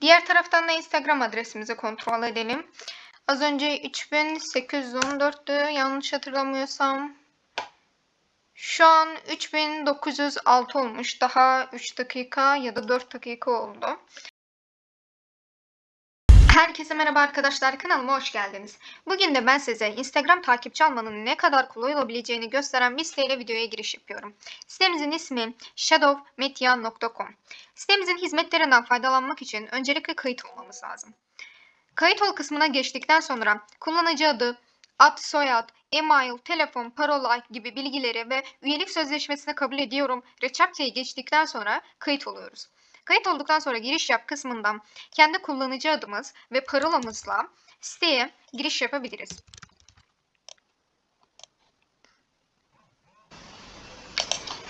Diğer taraftan da Instagram adresimizi kontrol edelim. Az önce 3814'tü yanlış hatırlamıyorsam. Şu an 3906 olmuş. Daha 3 dakika ya da 4 dakika oldu. Herkese merhaba arkadaşlar kanalıma hoş geldiniz. Bugün de ben size Instagram takipçi almanın ne kadar kolay olabileceğini gösteren bir siteyle videoya giriş yapıyorum. Sitemizin ismi shadowmedia.com. Sitemizin hizmetlerinden faydalanmak için öncelikle kayıt olmamız lazım. Kayıt ol kısmına geçtikten sonra kullanıcı adı, ad, soyad, e-mail, telefon, parola gibi bilgileri ve üyelik sözleşmesini kabul ediyorum. Reçepteyi geçtikten sonra kayıt oluyoruz. Kayıt olduktan sonra giriş yap kısmından kendi kullanıcı adımız ve parolamızla siteye giriş yapabiliriz.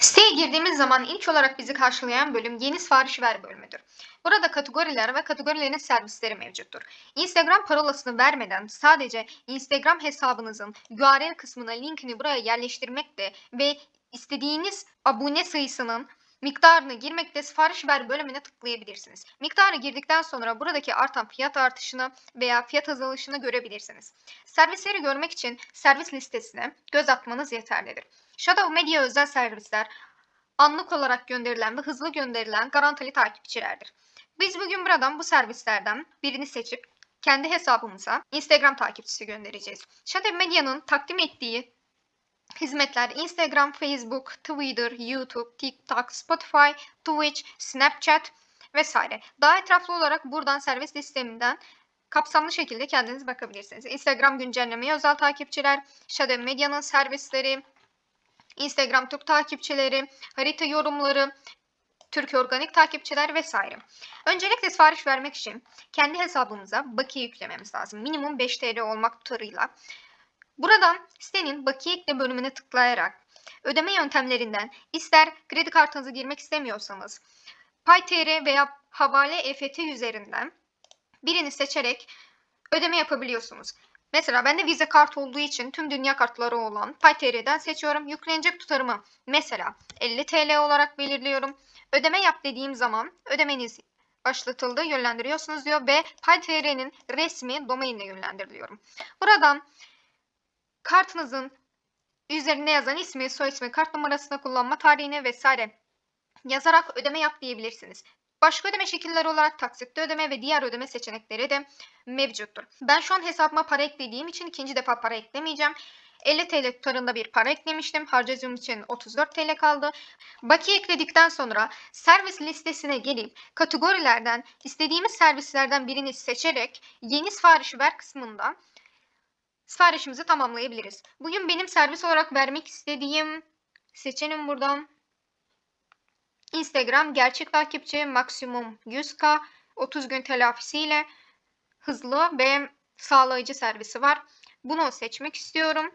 Siteye girdiğimiz zaman ilk olarak bizi karşılayan bölüm yeni sipariş ver bölümüdür. Burada kategoriler ve kategorilerin servisleri mevcuttur. Instagram parolasını vermeden sadece Instagram hesabınızın URL kısmına linkini buraya yerleştirmekle ve istediğiniz abone sayısının miktarını girmekte sipariş ver bölümüne tıklayabilirsiniz. Miktarı girdikten sonra buradaki artan fiyat artışını veya fiyat azalışını görebilirsiniz. Servisleri görmek için servis listesine göz atmanız yeterlidir. Shadow Media özel servisler anlık olarak gönderilen ve hızlı gönderilen garantili takipçilerdir. Biz bugün buradan bu servislerden birini seçip kendi hesabımıza Instagram takipçisi göndereceğiz. Shadow Media'nın takdim ettiği hizmetler Instagram, Facebook, Twitter, YouTube, TikTok, Spotify, Twitch, Snapchat vesaire. Daha etraflı olarak buradan servis listeminden kapsamlı şekilde kendiniz bakabilirsiniz. Instagram güncellemeye özel takipçiler, Shadow Medya'nın servisleri, Instagram Türk takipçileri, harita yorumları, Türk organik takipçiler vesaire. Öncelikle sipariş vermek için kendi hesabımıza bakiye yüklememiz lazım. Minimum 5 TL olmak tutarıyla. Buradan sitenin bakiye ekle bölümüne tıklayarak ödeme yöntemlerinden ister kredi kartınızı girmek istemiyorsanız PayTR veya havale EFT üzerinden birini seçerek ödeme yapabiliyorsunuz. Mesela bende Visa kart olduğu için tüm dünya kartları olan PayTR'den seçiyorum. Yüklenecek tutarımı mesela 50 TL olarak belirliyorum. Ödeme yap dediğim zaman ödemeniz başlatıldı yönlendiriyorsunuz diyor ve PayTR'nin resmi domainine yönlendiriliyorum. Buradan kartınızın üzerine yazan ismi, soy ismi, kart numarasını kullanma tarihini vesaire yazarak ödeme yap diyebilirsiniz. Başka ödeme şekilleri olarak taksitle ödeme ve diğer ödeme seçenekleri de mevcuttur. Ben şu an hesabıma para eklediğim için ikinci defa para eklemeyeceğim. 50 TL tutarında bir para eklemiştim. Harcadığım için 34 TL kaldı. Bakiye ekledikten sonra servis listesine gelip kategorilerden istediğimiz servislerden birini seçerek yeni siparişi ver kısmında siparişimizi tamamlayabiliriz. Bugün benim servis olarak vermek istediğim seçenim buradan. Instagram gerçek takipçi maksimum 100k 30 gün telafisiyle hızlı ve sağlayıcı servisi var. Bunu seçmek istiyorum.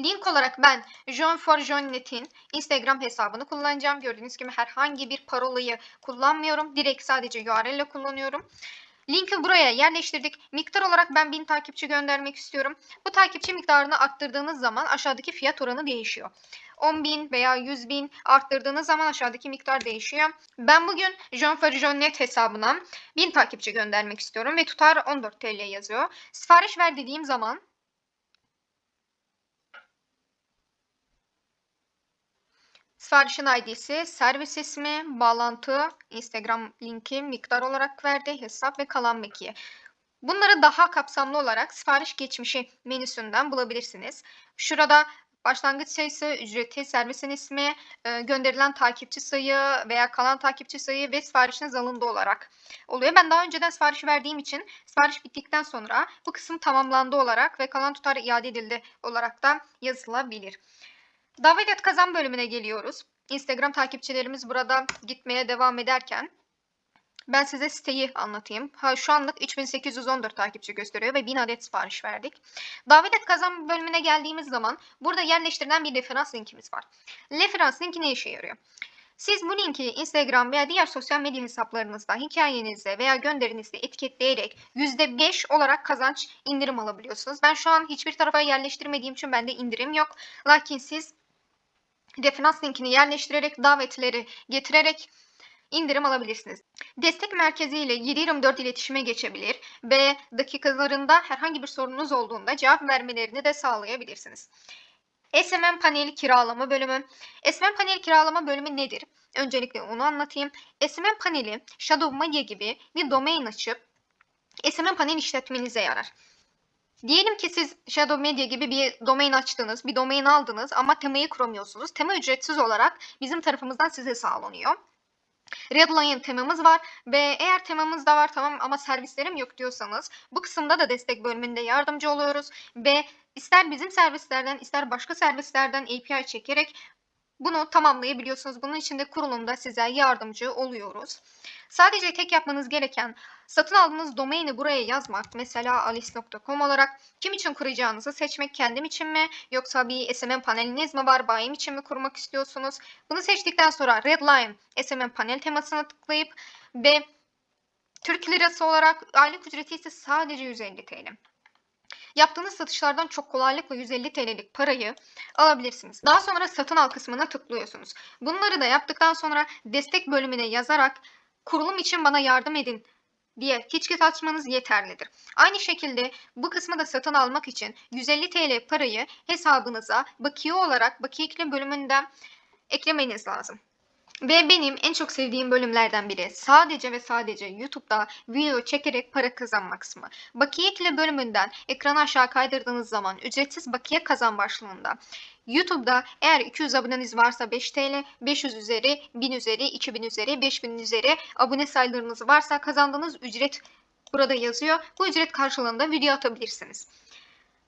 Link olarak ben John for John'net'in Instagram hesabını kullanacağım. Gördüğünüz gibi herhangi bir parolayı kullanmıyorum. Direkt sadece URL ile kullanıyorum. Linki buraya yerleştirdik. Miktar olarak ben 1000 takipçi göndermek istiyorum. Bu takipçi miktarını arttırdığınız zaman aşağıdaki fiyat oranı değişiyor. 10.000 veya 100.000 arttırdığınız zaman aşağıdaki miktar değişiyor. Ben bugün John Net hesabına 1000 takipçi göndermek istiyorum ve tutar 14 TL yazıyor. Sipariş ver dediğim zaman Siparişin ID'si, servis ismi, bağlantı, Instagram linki, miktar olarak verdi, hesap ve kalan bakiye. Bunları daha kapsamlı olarak sipariş geçmişi menüsünden bulabilirsiniz. Şurada başlangıç sayısı, ücreti, servisin ismi, e, gönderilen takipçi sayı veya kalan takipçi sayı ve siparişiniz alındı olarak oluyor. Ben daha önceden sipariş verdiğim için sipariş bittikten sonra bu kısım tamamlandı olarak ve kalan tutar iade edildi olarak da yazılabilir. Davet et kazan bölümüne geliyoruz. Instagram takipçilerimiz burada gitmeye devam ederken ben size siteyi anlatayım. Ha, şu anlık 3814 takipçi gösteriyor ve 1000 adet sipariş verdik. Davet et kazan bölümüne geldiğimiz zaman burada yerleştirilen bir referans linkimiz var. Referans linki ne işe yarıyor? Siz bu linki Instagram veya diğer sosyal medya hesaplarınızda, hikayenizde veya gönderinizde etiketleyerek %5 olarak kazanç indirim alabiliyorsunuz. Ben şu an hiçbir tarafa yerleştirmediğim için bende indirim yok. Lakin siz referans linkini yerleştirerek davetleri getirerek indirim alabilirsiniz. Destek merkezi ile 724 iletişime geçebilir ve dakikalarında herhangi bir sorunuz olduğunda cevap vermelerini de sağlayabilirsiniz. SMM paneli kiralama bölümü. SMM paneli kiralama bölümü nedir? Öncelikle onu anlatayım. SMM paneli Shadow Media gibi bir domain açıp SMM panel işletmenize yarar. Diyelim ki siz Shadow Media gibi bir domain açtınız, bir domain aldınız ama temayı kuramıyorsunuz. Tema ücretsiz olarak bizim tarafımızdan size sağlanıyor. Redline temamız var ve eğer temamız da var tamam ama servislerim yok diyorsanız bu kısımda da destek bölümünde yardımcı oluyoruz ve ister bizim servislerden ister başka servislerden API çekerek bunu tamamlayabiliyorsunuz. Bunun için de kurulumda size yardımcı oluyoruz. Sadece tek yapmanız gereken satın aldığınız domaini buraya yazmak. Mesela alice.com olarak kim için kuracağınızı seçmek. Kendim için mi yoksa bir SMM paneliniz mi var? Bayim için mi kurmak istiyorsunuz? Bunu seçtikten sonra Redline SMM panel temasına tıklayıp ve Türk lirası olarak aylık ücreti ise sadece 150 TL. Yaptığınız satışlardan çok kolaylıkla 150 TL'lik parayı alabilirsiniz. Daha sonra satın al kısmına tıklıyorsunuz. Bunları da yaptıktan sonra destek bölümüne yazarak kurulum için bana yardım edin diye ticket açmanız yeterlidir. Aynı şekilde bu kısmı da satın almak için 150 TL parayı hesabınıza bakiye olarak bakiye ekle bölümünden eklemeniz lazım. Ve benim en çok sevdiğim bölümlerden biri sadece ve sadece YouTube'da video çekerek para kazanma kısmı. Bakiye ekle bölümünden ekranı aşağı kaydırdığınız zaman ücretsiz bakiye kazan başlığında YouTube'da eğer 200 aboneniz varsa 5 TL, 500 üzeri, 1000 üzeri, 2000 üzeri, 5000 üzeri abone sayılarınız varsa kazandığınız ücret burada yazıyor. Bu ücret karşılığında video atabilirsiniz.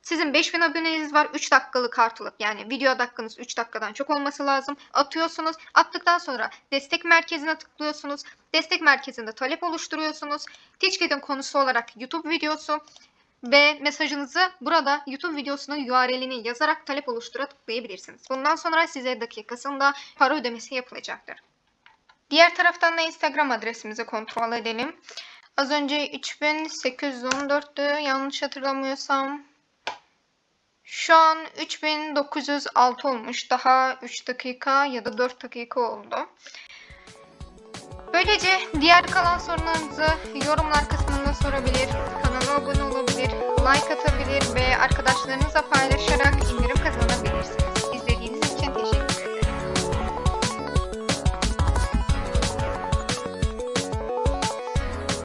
Sizin 5000 aboneniz var. 3 dakikalık artılık yani video dakikanız 3 dakikadan çok olması lazım. Atıyorsunuz. Attıktan sonra destek merkezine tıklıyorsunuz. Destek merkezinde talep oluşturuyorsunuz. Ticket'in konusu olarak YouTube videosu ve mesajınızı burada YouTube videosunun URL'ini yazarak talep oluştura tıklayabilirsiniz. Bundan sonra size dakikasında para ödemesi yapılacaktır. Diğer taraftan da Instagram adresimizi kontrol edelim. Az önce 3814'tü yanlış hatırlamıyorsam. Şu an 3906 olmuş. Daha 3 dakika ya da 4 dakika oldu. Böylece diğer kalan sorularınızı yorumlar kısmında sorabilir, kanala abone olabilir, like atabilir ve arkadaşlarınızla paylaşarak indirim kazanabilirsiniz.